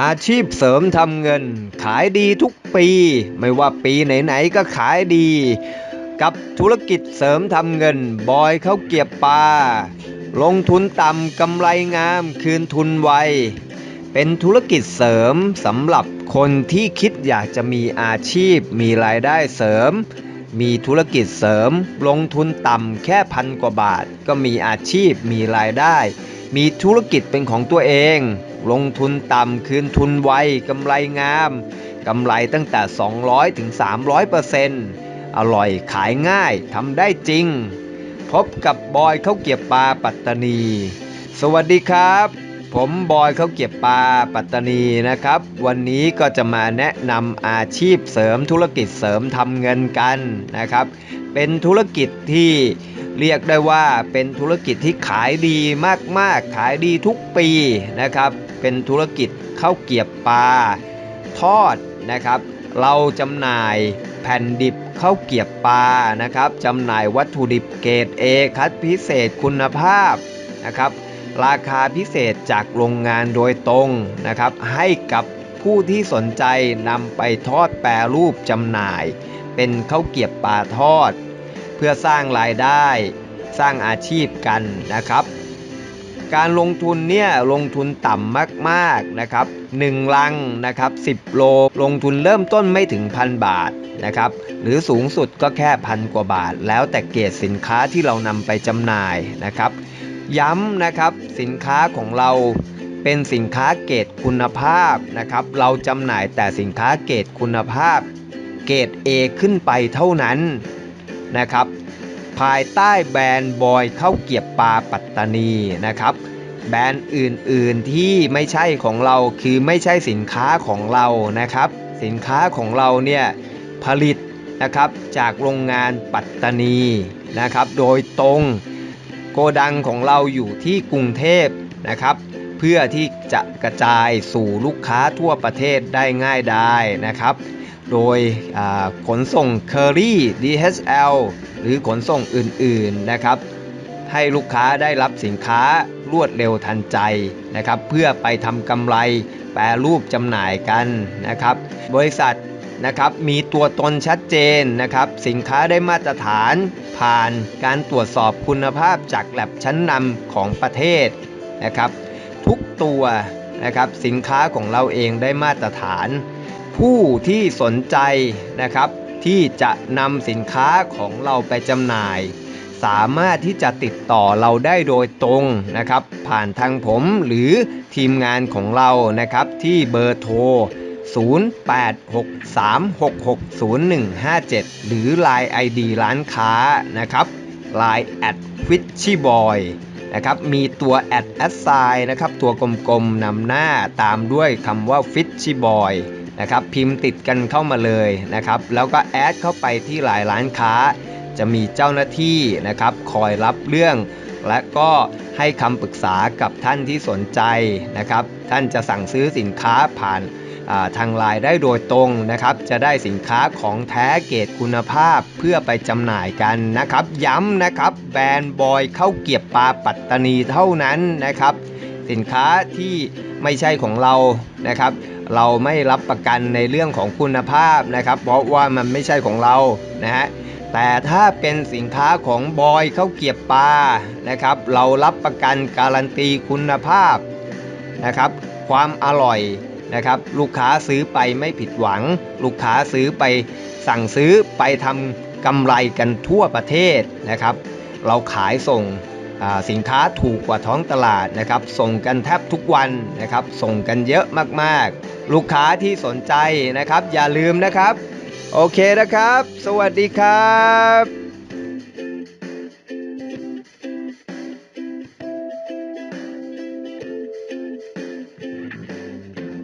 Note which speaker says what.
Speaker 1: อาชีพเสริมทำเงิน ขายดีทุกปี ไม่ว่าปีไหนๆก็ขายดี กับธุรกิจเสริมทำเงิน บอยเขาเก็บปลาลงทุนต่ำกำไรงามคืนทุนไว เป็นธุรกิจเสริมสำหรับคนที่คิดอยากจะมีอาชีพ มีรายได้เสริม มีธุรกิจเสริม ลงทุนต่ำแค่พันกว่าบาท ก็มีอาชีพมีรายได้ มีธุรกิจเป็นของตัวเอง ลงทุนต่ำคืนทุนไวกำไรงามกำไรตั้งแต่ 200ถึง300เปอร์เซ็นต์อร่อยขายง่ายทำได้จริง พบกับบอยเขาวเกียบปลาปัตตานี สวัสดีครับ ผมบอยเขาเก็บปลาปัตตานีนะครับ วันนี้ก็จะมาแนะนำอาชีพเสริมธุรกิจเสริมทำเงินกันนะครับ เป็นธุรกิจที่เรียกได้ว่าเป็นธุรกิจที่ขายดีมากๆ ขายดีทุกปีนะครับ เป็นธุรกิจข้าวเกียบปลาทอดนะครับ เราจำหน่ายแผ่นดิบข้าวเกียบปลานะครับจำหน่ายวัตถุดิบเกรด A คัดพิเศษคุณภาพนะครับ ราคาพิเศษจากโรงงานโดยตรงนะครับ ให้กับผู้ที่สนใจนำไปทอดแปรรูปจำหน่าย เป็นข้าวเกียบปลาทอด เพื่อสร้างรายได้ สร้างอาชีพกันนะครับ การลงทุนเนี่ยลงทุนต่ำมากๆนะครับ1ลังนะครับ10 โลลงทุนเริ่มต้นไม่ถึงพันบาทนะครับหรือสูงสุดก็แค่พันกว่าบาท แล้วแต่เกรดสินค้าที่เรานำไปจำหน่ายนะครับ ย้ำนะครับสินค้าของเราเป็นสินค้าเกรดคุณภาพนะครับ เราจำหน่ายแต่สินค้าเกรดคุณภาพ เกรด A ขึ้นไปเท่านั้นนะครับ ภายใต้แบรนด์บอยข้าวเกียบปลาปัตตานีนะครับ แบรนด์อื่นๆที่ไม่ใช่ของเราคือไม่ใช่สินค้าของเรานะครับ สินค้าของเราเนี่ยผลิตนะครับจากโรงงานปัตตานีนะครับ โดยตรง โกดังของเราอยู่ที่กรุงเทพนะครับ เพื่อที่จะกระจายสู่ลูกค้าทั่วประเทศได้ง่ายได้นะครับ โดยขนส่ง Curry DHL หรือขนส่งอื่นๆนะครับ ให้ลูกค้าได้รับสินค้ารวดเร็วทันใจนะครับ เพื่อไปทำกำไรแปรรูปจำหน่ายกันนะครับ บริษัท นะครับมีตัวตนชัดเจนนะครับสินค้าได้มาตรฐาน ผ่านการตรวจสอบคุณภาพจากแลบชั้นนำของประเทศนะครับทุกตัวนะครับสินค้าของเราเองได้มาตรฐาน ผู้ที่สนใจนะครับที่จะนำสินค้าของเราไปจำหน่าย สามารถที่จะติดต่อเราได้โดยตรงนะครับผ่านทางผมหรือทีมงานของเรานะครับที่เบอร์โทร 0863660157 หรือ Line ID ร้านค้านะครับ Line at f i s h y boy นะครับมีตัว at a s s i g n นะครับตัวกลมๆนำหน้าตามด้วยคำว่า f i s h y boy นะครับพิมพ์ติดกันเข้ามาเลยนะครับแล้วก็แอดเข้าไปที่หลายร้านค้า จะมีเจ้าหน้าที่นะครับคอยรับเรื่อง และก็ให้คำปรึกษากับท่านที่สนใจนะครับ ท่านจะสั่งซื้อสินค้าผ่านทางไลน์ได้โดยตรงนะครับ จะได้สินค้าของแท้เกรดคุณภาพเพื่อไปจำหน่ายกันนะครับ ย้ำนะครับแบรนด์บอยเข้าวเกียบปลาปัตตานีเท่านั้นนะครับ สินค้าที่ไม่ใช่ของเรานะครับ เราไม่รับประกันในเรื่องของคุณภาพนะครับ เพราะว่ามันไม่ใช่ของเรานะฮะแต่ถ้าเป็นสินค้าของบอยข้าวเกียบปลานะครับ เรารับประกันการันตีคุณภาพนะครับ ความอร่อยนะครับ ลูกค้าซื้อไปไม่ผิดหวัง ลูกค้าซื้อไปสั่งซื้อไปทำกำไรกันทั่วประเทศนะครับ เราขายส่ง สินค้าถูกกว่าท้องตลาดนะครับ ส่งกันแทบทุกวันนะครับ ส่งกันเยอะมากๆ ลูกค้าที่สนใจนะครับ อย่าลืมนะครับ โอเคนะครับ สวัสดีครับ